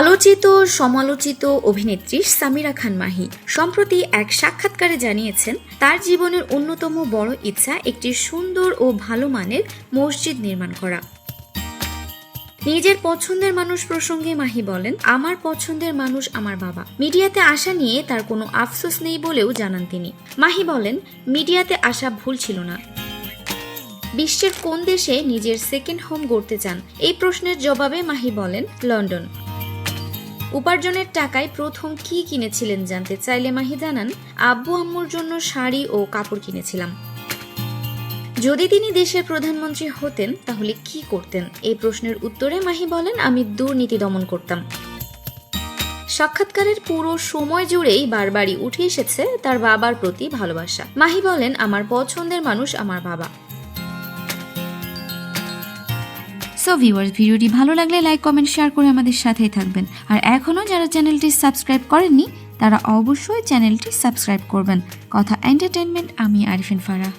আলোচিত, সমালোচিত অভিনেত্রী সামিরা খান মাহি সম্প্রতি এক সাক্ষাৎকারে জানিয়েছেন, তার জীবনের অন্যতম বড় ইচ্ছা একটি সুন্দর ও ভালো মানের মসজিদ নির্মাণ করা। নিজের পছন্দের মানুষ প্রসঙ্গে মাহি বলেন, আমার পছন্দের মানুষ আমার বাবা। মিডিয়াতে আসা নিয়ে তার কোনো আফসোস নেই বলেও জানান তিনি। মাহি বলেন, মিডিয়াতে আসা ভুল ছিল না। বিশ্বের কোন দেশে নিজের সেকেন্ড হোম গড়তে চান? এই প্রশ্নের জবাবে মাহি বলেন, লন্ডন। উপার্জনের টাকায় প্রথম কি কিনেছিলেন জানতে চাইলে মাহি জানান, আব্বু আম্মুর জন্য শাড়ি ও কাপড় কিনেছিলাম। যদি তিনি দেশের প্রধানমন্ত্রী হতেন, তাহলে কি করতেন? এই প্রশ্নের উত্তরে মাহি বলেন, আমি দুর্নীতি দমন করতাম। সাক্ষাৎকারের পুরো সময় জুড়েই বারবারই উঠে এসেছে তার বাবার প্রতি ভালোবাসা। মাহি বলেন, আমার পছন্দের মানুষ আমার বাবা। সো ভিউয়ার্স ভিডিওটি ভালো লাগলে লাইক কমেন্ট শেয়ার করে আমাদের সাথেই থাকবেন। আর এখনও যারা চ্যানেলটি সাবস্ক্রাইব করেননি, তারা অবশ্যই চ্যানেলটি সাবস্ক্রাইব করবেন। কথা এন্টারটেনমেন্ট আমি আরিফিন ফারাহ।